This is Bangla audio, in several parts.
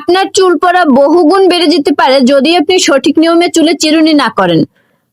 আপনার চুল পড়া বহুগুণ বেড়ে যেতে পারে যদি আপনি সঠিক নিয়মে চুলে চিরুনি না করেন।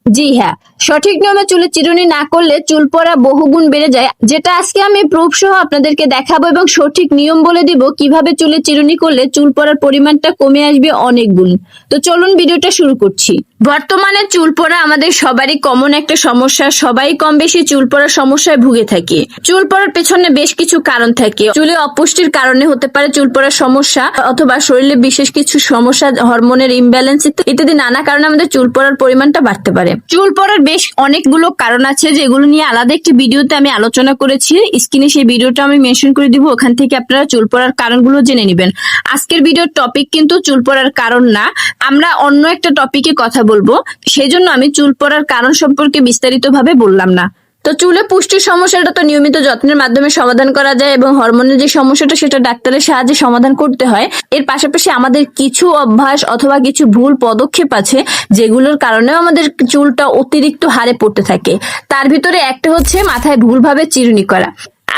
জি হ্যাঁ সঠিক নিয়মে চুলে চিরুনি না করলে চুল পড়া বহুগুণ বেড়ে যায়, যেটা আজকে আমি প্রুফ সহ আপনাদেরকে দেখাবো এবং সঠিক নিয়ম বলে দিব কীভাবে চুলে চিরুনি করলে চুল পড়ার পরিমাণটা কমে আসবে অনেক গুণ। তো চলুন ভিডিওটা শুরু করছি। বর্তমানে চুল পড়া আমাদের সবারই কমন একটা সমস্যা। সবাই কম বেশি চুল পড়ার সমস্যায় ভুগে থাকে। চুল পড়ার পেছনে বেশ কিছু কারণ থাকে। চুলে অপুষ্টির কারণে হতে পারে চুল পড়ার সমস্যা, অথবা শরীরে বিশেষ কিছু সমস্যা, হরমোনের ইমব্যালেন্স ইত্যাদি নানা কারণে আমাদের চুল পড়ার পরিমাণটা বাড়তে পারে। চুল পড়ার বেশ অনেকগুলো কারণ আছে, যেগুলো নিয়ে আলাদা একটি ভিডিওতে আমি আলোচনা করেছি। স্ক্রিনে সেই ভিডিওটা আমি মেনশন করে দিব, ওখান থেকে আপনারা চুল পড়ার কারণগুলো জেনে নেবেন। আজকের ভিডিওর টপিক কিন্তু চুল পড়ার কারণ না। আমরা অন্য একটা টপিকে কথা বলব, সেজন্য আমি চুল পড়ার কারণ সম্পর্কে বিস্তারিতভাবে বললাম না। তো চুলে পুষ্টির সমস্যাটা তো নিয়মিত যত্নের মাধ্যমে সমাধান করা যায় এবং হরমোনের যে সমস্যাটা, সেটা ডাক্তারের সাহায্যে সমাধান করতে হয়। এর পাশাপাশি আমাদের কিছু অভ্যাস অথবা কিছু ভুল পদক্ষেপ আছে, যেগুলোর কারণেও আমাদের চুলটা অতিরিক্ত হারে পড়তে থাকে। তার ভিতরে একটা হচ্ছে মাথায় ভুলভাবে চিরুনি করা।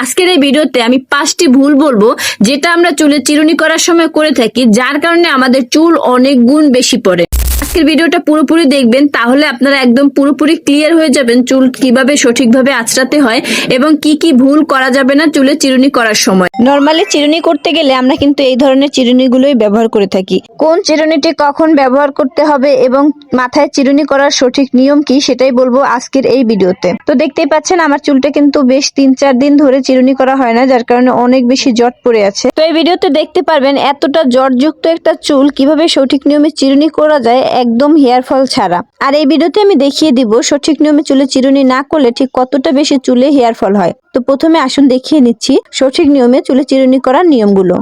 আজকের এই ভিডিওতে আমি পাঁচটি ভুল বলব, যেটা আমরা চুলে চিরুনি করার সময় করে থাকি, যার কারণে আমাদের চুল অনেক গুণ বেশি পড়ে। আজকের ভিডিওটা পুরোপুরি দেখবেন তাহলে আপনারা একদম পুরোপুরি ক্লিয়ার হয়ে যাবেন চুল কীভাবে সঠিকভাবে আঁচড়াতে হয় এবং কি কি ভুল করা যাবে না চুলে চিরুনি করার সময়। নর্মালি চিরুনি করতে গেলে আমরা কিন্তু এই ধরনের চিরুনিগুলোই ব্যবহার করে থাকি। কোন চিরুনিটি কখন ব্যবহার করতে হবে এবং মাথায় চিরুনি করার সঠিক নিয়ম কি সেটাই বলব আজকের এই ভিডিওতে। তো দেখতেই পাচ্ছেন আমার চুলটা কিন্তু বেশ তিন চার দিন ধরে চিরুনি করা হয় না যার কারণে অনেক বেশি জট পড়ে আছে। তো এই ভিডিওতে দেখতে পারবেন এতটা জটযুক্ত একটা চুল কীভাবে সঠিক নিয়মে চিরুনি করা যায় একদম হেয়ার ফল ছাড়া। আর এই ভিডিওতে আমি দেখিয়ে দিব সঠিক নিয়মে চুলে চিরুনি না করলে ঠিক কতটা বেশি চুলে হেয়ার ফল হয়। তো প্রথমে আসুন দেখিয়ে নিচ্ছি সঠিক নিয়মে চুলে চিরুনি করার নিয়মগুলো।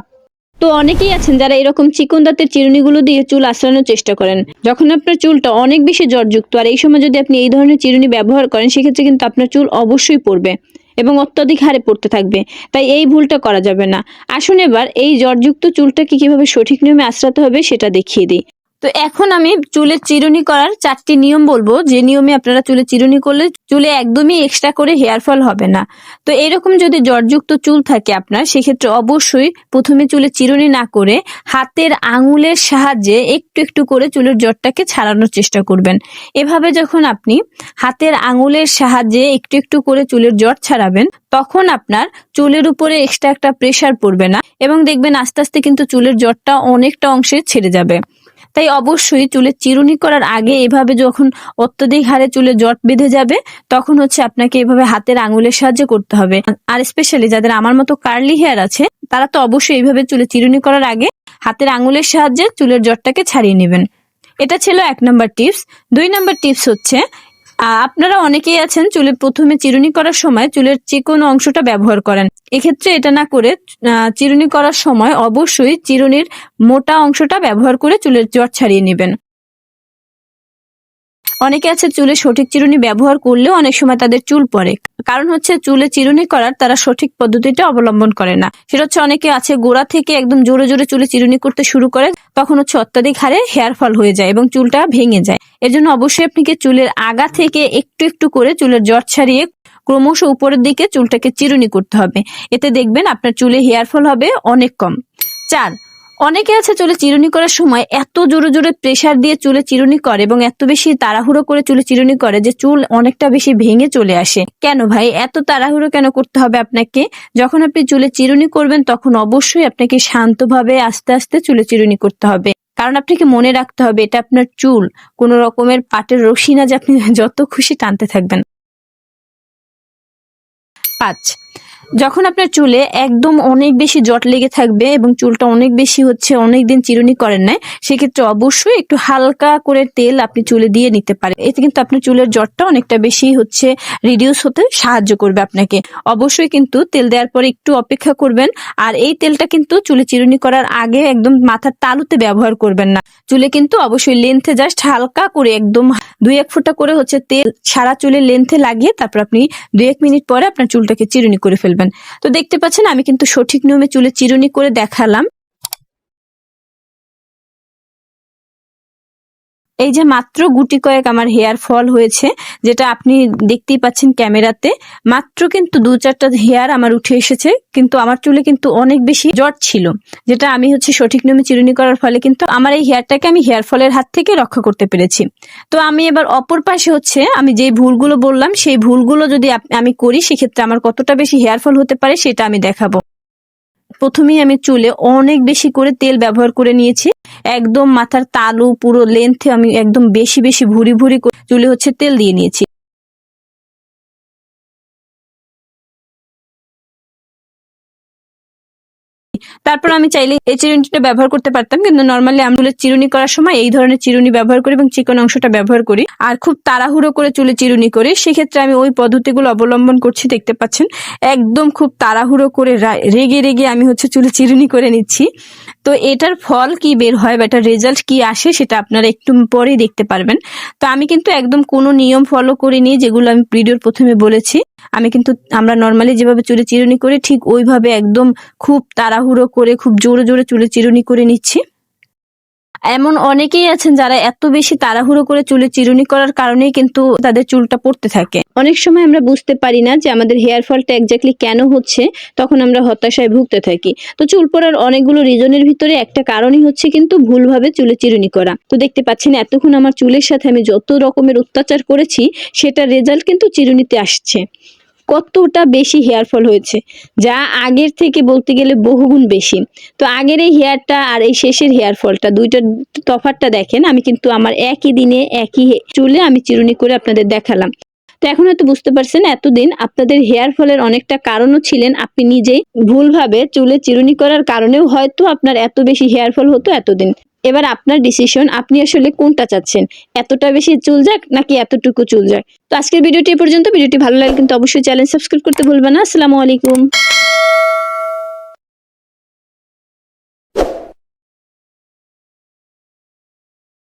তো অনেকেই আছেন যারা এরকম চিকন দাঁতের চিরুনিগুলো দিয়ে চুল আঁচড়ানোর চেষ্টা করেন। যখন আপনার চুলটা অনেক বেশি জটযুক্ত আর এই সময় যদি আপনি এই ধরনের চিরুনি ব্যবহার করেন, সেক্ষেত্রে কিন্তু আপনার চুল অবশ্যই পড়বে এবং অত্যাধিক হারে পড়তে থাকবে। তাই এই ভুলটা করা যাবে না। আসুন এবার এই জটযুক্ত চুলটাকে কীভাবে সঠিক নিয়মে আশ্রাতে হবে সেটা দেখিয়ে দিই। তো এখন আমি চুলের চিরুনি করার চারটি নিয়ম বলব। যে নিয়মে আপনারা চুলে চিরুনি করলে চুলে একদমই এক্সট্রা করে হেয়ার ফল হবে না। তো এরকম যদি জটযুক্ত চুল থাকে আপনার, সেক্ষেত্রে অবশ্যই প্রথমে চুলে চিরুনি না করে হাতের আঙুলের সাহায্যে একটু একটু করে চুলের জটটাকে ছাড়ানোর চেষ্টা করবেন। এভাবে যখন আপনি হাতের আঙুলের সাহায্যে একটু একটু করে চুলের জট ছাড়াবেন, তখন আপনার চুলের উপরে এক্সট্রা একটা প্রেসার পড়বে না এবং দেখবেন আস্তে আস্তে কিন্তু চুলের জটটা অনেকটা অংশে ছেড়ে যাবে। তাই অবশ্যই চুলে চিরুনি করার আগে এভাবে যখন অত্যধিক হারে চুলে জট বেঁধে যাবে, তখন হচ্ছে আপনাকে এভাবে হাতের আঙুলের সাহায্যে করতে হবে। আর স্পেশালি যাদের আমার মতো কার্লি হেয়ার আছে, তারা তো অবশ্যই এইভাবে চুলে চিরুনি করার আগে হাতের আঙুলের সাহায্যে চুলের জটটাকে ছাড়িয়ে নেবেন। এটা ছিল এক নম্বর টিপস দুই নম্বর টিপস হচ্ছে আপনারা অনেকেই আছেন চুলে প্রথমে চিরুনি করার সময় চুলের চিকন অংশটা ব্যবহার করেন। এক্ষেত্রে এটা না করে চিরুনি করার সময় অবশ্যই চিরুনির মোটা অংশটা ব্যবহার করে চুলের জট ছাড়িয়ে নেবেন। অনেকে আছে চুলে সঠিক চিরুনি ব্যবহার করলেও অনেক সময় তাদের চুল পড়ে। কারণ হচ্ছে চুলে চিরুনি করার তারা সঠিক পদ্ধতিটা অবলম্বন করে না। সেটা হচ্ছে অনেকে আছে গোড়া থেকে একদম জোরে জোরে চুলে চিরুনি করতে শুরু করে, তখন হচ্ছে অত্যাধিক হারে হেয়ার ফল হয়ে যায় এবং চুলটা ভেঙে যায়। এর জন্য অবশ্যই আপনাকে চুলের আগা থেকে একটু একটু করে চুলের জট ছাড়িয়ে ক্রমশ উপরের দিকে চুলটাকে চিরুনি করতে হবে। এতে দেখবেন আপনার চুলে হেয়ার ফল হবে অনেক কম। চার অনেকে আছে চুলে চিরুনি করার সময় এত জোরে জোরে প্রেসার দিয়ে চুলে চিরুনি করে এবং এত বেশি তাড়াহুড়ো করে চুলে চিরুনি করে যে চুল অনেকটা বেশি ভেঙে চলে আসে। কেন ভাই? এত তাড়াহুড়ো কেন করতে হবে আপনাকে? যখন আপনি চুলে চিরুনি করবেন, তখন অবশ্যই আপনাকে শান্তভাবে আস্তে আস্তে চুলে চিরুনি করতে হবে। কারণ আপনাকে মনে রাখতে হবে, এটা আপনার চুল। কোনো রকমের পাটের রশি না যে আপনি যত খুশি টানতে থাকবেন। পাঁচ যখন আপনার চুলে একদম অনেক বেশি জট লেগে থাকবে এবং চুলটা অনেক বেশি হচ্ছে অনেক দিন চিরুনি করেন নাই, সেক্ষেত্রে অবশ্যই একটু হালকা করে তেল আপনি চুলে দিয়ে নিতে পারেন। এতে কিন্তু আপনার চুলের জটটা অনেকটা বেশি হচ্ছে রিডিউস হতে সাহায্য করবে আপনাকে। অবশ্যই কিন্তু তেল দেওয়ার পরে একটু অপেক্ষা করবেন, আর এই তেলটা কিন্তু চুলে চিরুনি করার আগে একদম মাথার তালুতে ব্যবহার করবেন না। চুলে কিন্তু অবশ্যই লেন্থে জাস্ট হালকা করে একদম দুই এক ফোঁটা করে হচ্ছে তেল সারা চুলের লেন্থে লাগিয়ে তারপর আপনি দুই এক মিনিট পরে আপনার চুলটাকে চিরুনি করে ফেলবেন। তো দেখতে পাচ্ছেন আমি কিন্তু সঠিক নিয়মে চুলে চিরুনি করে দেখালাম। এই যে মাত্র গুটি কয়েক আমার হেয়ার ফল হয়েছে, যেটা আপনি দেখতেই পাচ্ছেন ক্যামেরাতে, মাত্র কিন্তু দু চারটা হেয়ার আমার উঠে এসেছে, কিন্তু আমার চুলে কিন্তু অনেক বেশি জট ছিল, যেটা আমি হচ্ছে সঠিক নিয়মে চিরুনি করার ফলে কিন্তু আমার এই হেয়ারটাকে আমি হেয়ার ফলের হাত থেকে রক্ষা করতে পেরেছি। তো আমি এবার অপর পাশে হচ্ছে, আমি যে ভুলগুলো বললাম, সেই ভুলগুলো যদি আমি করি, সেক্ষেত্রে আমার কতটা বেশি হেয়ার ফল হতে পারে সেটা আমি দেখাবো। প্রথমেই আমি চুলে অনেক বেশি করে তেল ব্যবহার করে নিয়েছি। একদম মাথার তালু পুরো লেন্থে আমি একদম বেশি বেশি ভুরি ভুরি চুলে হচ্ছে তেল দিয়ে নিয়েছি। তারপর আমি চাইলে এই চিরুনিটা ব্যবহার করতে পারতাম, কিন্তু নর্মালি আমি চুলে চিরুনি করার সময় এই ধরনের চিরুনি ব্যবহার করি এবং চিকন অংশটা ব্যবহার করি। আর খুব তাড়াহুড়ো করে চুলে চিরুনি করি, সেক্ষেত্রে আমি ওই পদ্ধতিগুলো অবলম্বন করছি, দেখতে পাচ্ছেন। একদম খুব তাড়াহুড়ো করে রেগে রেগে আমি হচ্ছে চুলে চিরুনি করে নিচ্ছি। তো এটার ফল কি বের হয় বা এটার রেজাল্ট কি আসে সেটা আপনারা একটু পরেই দেখতে পারবেন। তো আমি কিন্তু একদম কোনো নিয়ম ফলো করিনি, যেগুলো আমি ভিডিওর প্রথমে বলেছি। আমি কিন্তু আমরা নর্মালি যেভাবে চুলে চিরুনি করি, ঠিক ওইভাবে একদম খুব তাড়াহুড়ো করে খুব জোরে জোরে চুলে চিরুনি করে নিচ্ছি। এমন অনেকেই আছেন যারা এত বেশি তাড়াহুড়ো করে চুলে চিরুনি করার কারণেই কিন্তু তাদের চুলটা পড়তে থাকে। অনেক সময় আমরা বুঝতে পারি না যে আমাদের হেয়ার ফলটা এক্স্যাক্টলি কেন হচ্ছে, তখন আমরা হতাশায় ভুগতে থাকি। তো চুল পড়ার অনেকগুলো রিজনের ভিতরে একটা কারণই হচ্ছে কিন্তু ভুলভাবে চুলে চিরুনি করা। তো দেখতে পাচ্ছেন এতক্ষণ আমার চুলের সাথে আমি যত রকমের অত্যাচার করেছি, সেটার রেজাল্ট কিন্তু চিরুনিতে আসছে। কতটা বেশি হেয়ার ফল হয়েছে, যা আগের থেকে বলতে গেলে বহুগুণ বেশি। তো আগের এই হেয়ারটা আর এই শেষের হেয়ার ফলটা দুইটার তফাৎটা দেখেন, আমি কিন্তু আমার একই দিনে একই চুলে আমি চিরুনি করে আপনাদের দেখালাম। তো এখন হয়তো বুঝতে পারছেন, এতদিন আপনাদের হেয়ার ফলের অনেকটা কারণও ছিলেন, আপনি নিজেই ভুলভাবে চুলে চিরুনি করার কারণেও হয়তো আপনার এত বেশি হেয়ার ফল হতো এতদিন। এবার আপনার ডিসিশন আপনি আসলে কোনটা চাচ্ছেন? এতটা বেশি চুল যাক নাকি এতটুকু চুল যাক? তো আজকের ভিডিওটি পর্যন্ত, ভিডিওটি ভালো লাগে কিন্তু অবশ্যই চ্যানেল সাবস্ক্রাইব করতে ভুলবেন না। আসসালামু আলাইকুম।